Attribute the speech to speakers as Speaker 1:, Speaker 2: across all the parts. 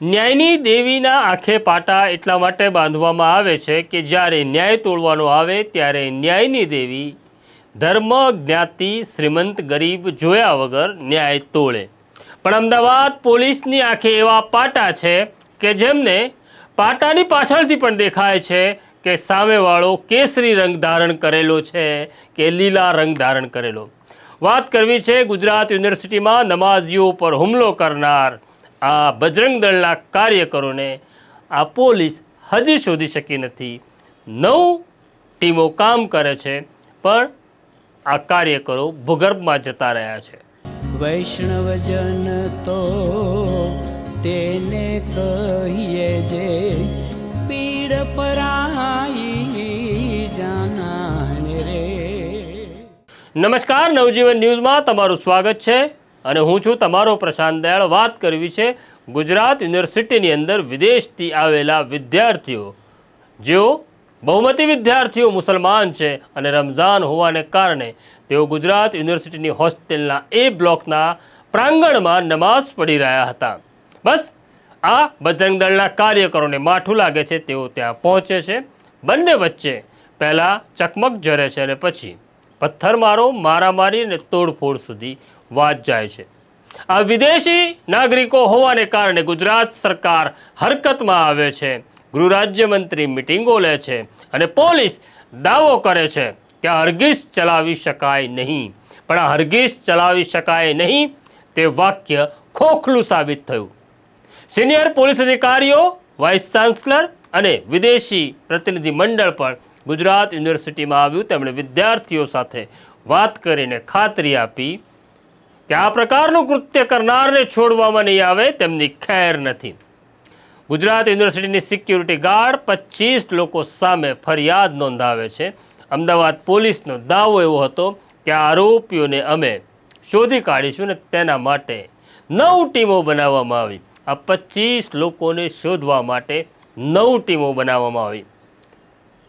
Speaker 1: ન્યાયની દેવીના આંખે પાટા એટલા માટે બાંધવામાં આવે છે કે જ્યારે ન્યાય તોડવાનો આવે ત્યારે ન્યાયની દેવી ધર્મ, જ્ઞાતિ, શ્રીમંત, ગરીબ જોયા વગર ન્યાય તોડે. પણ અમદાવાદ પોલીસની આંખે એવા પાટા છે કે જેમને પાટાની પાછળથી પણ દેખાય છે કે સામેવાળો કેસરી રંગ ધારણ કરેલો છે કે લીલા રંગ ધારણ કરેલો. વાત કરવી છે ગુજરાત યુનિવર્સિટીમાં નમાઝીઓ પર હુમલો કરનાર આ બજરંગ દળના કાર્યકરોને આ પોલીસ હજી શોધી શકી નથી. નવ ટીમો કામ કરે છે પણ આ કાર્યકરો ભૂગર્ભમાં જતા રહ્યા છે.
Speaker 2: વૈષ્ણવજન તો તેને કહીએ જે પીડ પરાઈ જાનાને રે.
Speaker 1: નમસ્કાર નવજીવન ન્યૂઝમાં તમારું સ્વાગત છે. અને હું છું તમારો પ્રશાંત દયાળ. વાત કરવી છે ગુજરાત યુનિવર્સિટીની અંદર વિદેશથી આવેલા વિદ્યાર્થીઓ. જેઓ બહુમતી વિદ્યાર્થીઓ મુસલમાન છે અને રમઝાન હોવાને કારણે તેઓ ગુજરાત યુનિવર્સિટીની હોસ્ટેલના એ બ્લોકના પ્રાંગણમાં નમાઝ પઢી રહ્યા હતા. બસ, આ બજરંગ દળના કાર્યકરોને માઠું લાગે છે, તેઓ ત્યાં પહોંચે છે. બંને વચ્ચે પહેલાં ચકમક જરે છે અને પછી પથ્થરમારો મારામારી અને તોડફોડ સુધી વાત જાય છે. આ વિદેશી નાગરિકો હોવાને કારણે ગુજરાત સરકાર હરકતમાં આવે છે. ગૃહ રાજ્યમંત્રી મિટિંગો લે છે અને પોલીસ દાવો કરે છે કે આ હરગીઝ ચલાવી શકાય નહીં. પણ આ હરગીઝ ચલાવી શકાય નહીં તે વાક્ય ખોખલું સાબિત થયું. સિનિયર પોલીસ અધિકારીઓ, વાઇસ ચાન્સલર અને વિદેશી પ્રતિનિધિ મંડળ પણ ગુજરાત યુનિવર્સિટીમાં આવ્યું, તેમણે વિદ્યાર્થીઓ સાથે વાત કરીને ખાતરી આપી કે આ પ્રકારનું કૃત્ય કરનારને છોડવામાં નહીં આવે, તેમની ખેર નથી. ગુજરાત યુનિવર્સિટીની સિક્યુરિટી ગાર્ડ પચીસ લોકો સામે ફરિયાદ નોંધાવે છે. અમદાવાદ પોલીસનો દાવો એવો હતો કે આરોપીઓને અમે શોધી કાઢીશું ને તેના માટે નવ ટીમો બનાવવામાં આવી. આ પચીસ લોકોને શોધવા માટે નવ ટીમો બનાવવામાં આવી.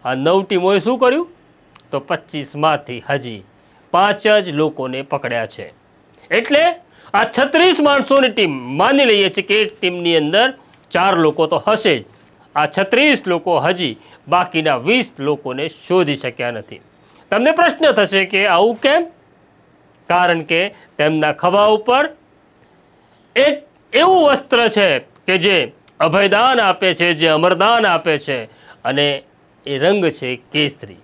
Speaker 1: આ નવ ટીમોએ શું કર્યું? તો પચીસમાંથી હજી પાંચ જ લોકોને પકડ્યા છે. એટલે આ છત્રીસ માણસોની ટીમ માની લઈએ છીએ કે એક ટીમની અંદર ચાર લોકો તો હશે જ. આ છત્રીસ લોકો હજી બાકીના વીસ લોકોને શોધી શક્યા નથી. તમને પ્રશ્ન થશે કે આવું કેમ? કારણ કે તેમના ખભા ઉપર એક એવું વસ્ત્ર છે કે જે અભયદાન આપે છે, જે અમરદાન આપે છે અને એ રંગ છે કેસરી.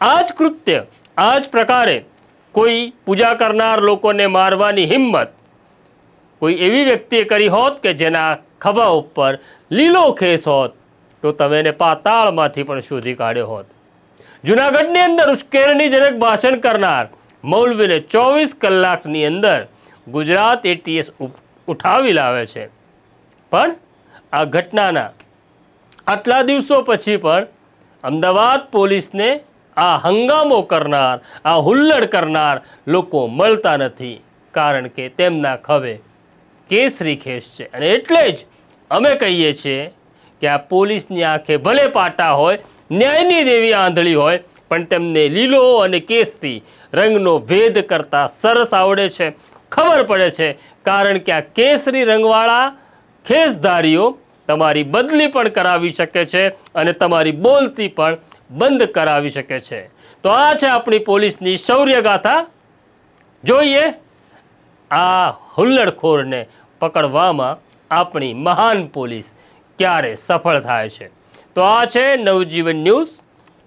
Speaker 1: આ જ કૃત્ય આ જ પ્રકારે કોઈ પૂજા કરનાર લોકોને મારવાની હિંમત કોઈ એવી વ્યક્તિએ કરી હોત કે જેના ખભા ઉપર લીલો ખેસ હોત, તો તમે એને પાતાળમાંથી પણ શોધી કાઢ્યો હોત. જુનાગઢની અંદર ઉશ્કેરણીજનક ભાષણ કરનાર મૌલવીને ચોવીસ કલાકની અંદર ગુજરાત એટીએસ ઉઠાવી લાવે છે. પણ આ ઘટનાના આટલા દિવસો પછી પણ અમદાવાદ પોલીસને આ હંગામો કરનાર, આ હુલ્લડ કરનાર લોકો મળતા નથી. કારણ કે તેમના ખવે કેસરી ખેસ છે. અને એટલે જ અમે કહીએ છીએ કે આ પોલીસની આંખે ભલે પાટા હોય, ન્યાયની દેવી આંધળી હોય, પણ તેમને લીલો અને કેસરી રંગનો ભેદ કરતાં સરસ આવડે છે. ખબર પડે છે. કારણ કે આ કેસરી રંગવાળા ખેસધારીઓ તમારી બદલી પણ કરાવી શકે છે અને તમારી બોલતી પણ બંધ કરાવી શકે છે. તો આ છે આપણી પોલીસની શૌર્યગાથા. જોઈએ આ હુલ્લડખોરને પકડવામાં આપણી મહાન પોલીસ ક્યારે સફળ થાય છે. તો આ છે નવજીવન ન્યૂઝ.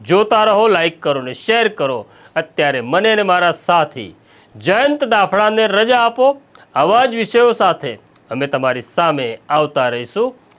Speaker 1: જોતા રહો, લાઈક કરો ને શેર કરો. અત્યારે મને ને મારા સાથી જયંત દાફડાને રજા આપો. આવા જ વિષયો સાથે અમે તમારી સામે આવતા રહીશું.